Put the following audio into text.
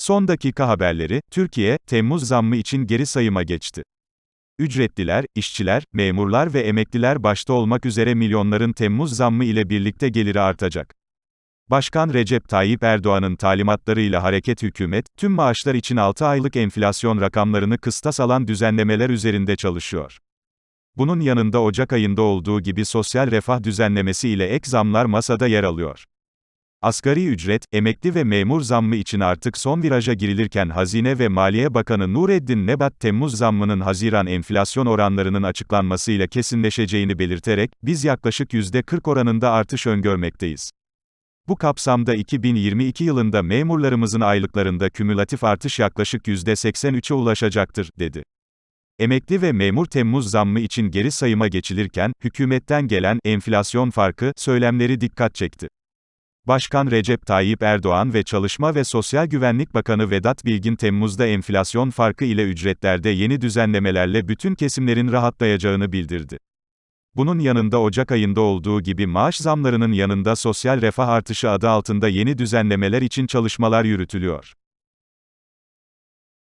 Son dakika haberleri, Türkiye, Temmuz zammı için geri sayıma geçti. Ücretliler, işçiler, memurlar ve emekliler başta olmak üzere milyonların Temmuz zammı ile birlikte geliri artacak. Başkan Recep Tayyip Erdoğan'ın talimatlarıyla hareket hükümet, tüm maaşlar için 6 aylık enflasyon rakamlarını kıstas alan düzenlemeler üzerinde çalışıyor. Bunun yanında Ocak ayında olduğu gibi sosyal refah düzenlemesi ile ek zamlar masada yer alıyor. Asgari ücret, emekli ve memur zammı için artık son viraja girilirken Hazine ve Maliye Bakanı Nureddin Nebat Temmuz zammının Haziran enflasyon oranlarının açıklanmasıyla kesinleşeceğini belirterek, biz yaklaşık %40 oranında artış öngörmekteyiz. Bu kapsamda 2022 yılında memurlarımızın aylıklarında kümülatif artış yaklaşık %83'e ulaşacaktır, dedi. Emekli ve memur Temmuz zammı için geri sayıma geçilirken, hükümetten gelen enflasyon farkı söylemleri dikkat çekti. Başkan Recep Tayyip Erdoğan ve Çalışma ve Sosyal Güvenlik Bakanı Vedat Bilgin Temmuz'da enflasyon farkı ile ücretlerde yeni düzenlemelerle bütün kesimlerin rahatlayacağını bildirdi. Bunun yanında Ocak ayında olduğu gibi maaş zamlarının yanında sosyal refah artışı adı altında yeni düzenlemeler için çalışmalar yürütülüyor.